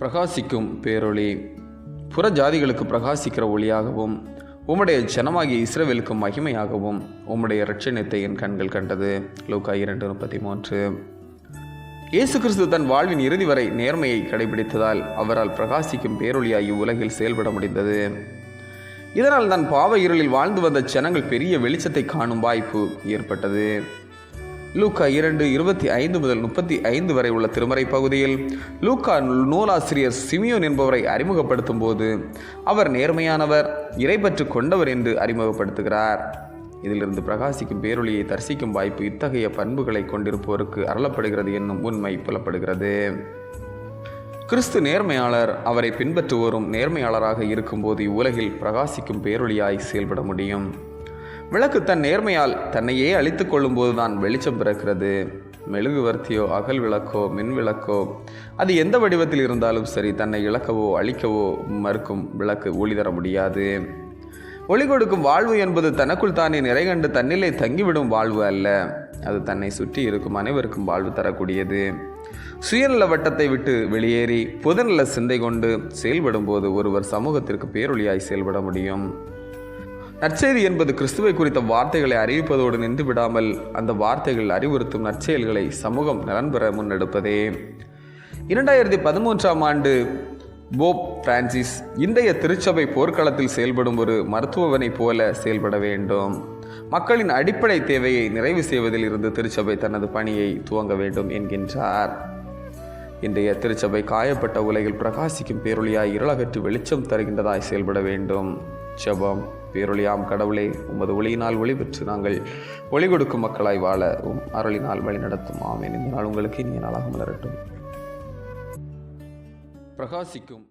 பிரகாசிக்கும் பேரொளி. புற ஜாதிகளுக்கு பிரகாசிக்கிற ஒளியாகவும் உம்முடைய ஜனமாகிய இஸ்ரவேலுக்கு மகிமையாகவும் உம்முடைய இரட்சணியத்தை என் கண்கள் கண்டது. லூக்கா இரண்டு முப்பத்தி மூன்று. இயேசு கிறிஸ்து தன் வாழ்வின் இறுதி வரை நேர்மையை கடைபிடித்ததால் அவரால் பிரகாசிக்கும் பேரொளியாகி உலகில் செயல்பட முடிந்தது. இதனால் தான் பாவ இருளில் வாழ்ந்து வந்த ஜனங்கள் பெரிய வெளிச்சத்தை காணும் வாய்ப்பு ஏற்பட்டது. லூக்கா இரண்டு இருபத்தி ஐந்து முதல் முப்பத்தி ஐந்து வரை உள்ள திருமறை பகுதியில் லூக்கா நூலாசிரியர் சிமியோன் என்பவரை அறிமுகப்படுத்தும் போது அவர் நேர்மையானவர் இறைப்பற்று கொண்டவர் என்று அறிமுகப்படுத்துகிறார். இதிலிருந்து பிரகாசிக்கும் பேரொளியை தரிசிக்கும் வாய்ப்பு இத்தகைய பண்புகளை கொண்டிருப்போருக்கு அருளப்படுகிறது என்னும் உண்மை புலப்படுகிறது. கிறிஸ்து நேர்மையாளர் அவரை பின்பற்றுவோரும் நேர்மையாளராக இருக்கும்போது இவ்வுலகில் பிரகாசிக்கும் பேரொளியாய் செயல்பட முடியும். விளக்கு தன் நேர்மையால் தன்னையே அழித்துக் கொள்ளும்போதுதான் வெளிச்சம் பிறக்கிறது. மெழுகுவர்த்தியோ அகல் விளக்கோ மின் விளக்கோ அது எந்த வடிவத்தில் இருந்தாலும் சரி தன்னை இழக்கவோ அழிக்கவோ மறுக்கும் விளக்கு ஒளி தர முடியாது. ஒளி கொடுக்கும் வாழ்வு என்பது தனக்குள் தானே நிறைகண்டு தன்னிலே தங்கிவிடும் வாழ்வு அல்ல. அது தன்னை சுற்றி இருக்கும் அனைவருக்கும் வாழ்வு தரக்கூடியது. சுயநல வட்டத்தை விட்டு வெளியேறி புதநல சிந்தை கொண்டு செயல்படும் போது ஒருவர் சமூகத்திற்கு பேரொழியாய் செயல்பட முடியும். நற்செய்தி என்பது கிறிஸ்துவை குறித்த வார்த்தைகளை அறிவிப்பதோடு நின்று விடாமல் அந்த வார்த்தைகள் அறிவுறுத்தும் நற்செயல்களை சமூகம் நலன் பெற முன்னெடுப்பதே. இரண்டாயிரத்தி பதிமூன்றாம் ஆண்டு போப் பிரான்சிஸ் இன்றைய திருச்சபை போர்க்களத்தில் செயல்படும் ஒரு மருத்துவவனைப் போல செயல்பட வேண்டும். மக்களின் அடிப்படை தேவையை நிறைவு செய்வதில் இருந்து திருச்சபை தனது பணியை துவங்க வேண்டும் என்கின்றார். இன்றைய திருச்சபை காயப்பட்ட உலகில் பிரகாசிக்கும் பேரொழியாய் இருளகற்று வெளிச்சம் தருகின்றதாய் செயல்பட வேண்டும். ஜெபம். பேரொழியாம் கடவுளே உமது ஒளியினால் ஒளி பெற்று நாங்கள் ஒளி கொடுக்கும் மக்களாய் வாழ உம் அருளினால் வழி நடத்தும். ஆமேன். இந்த நாள் உங்களுக்கு இனிய நாளாக மலரட்டும். பிரகாசிக்கும்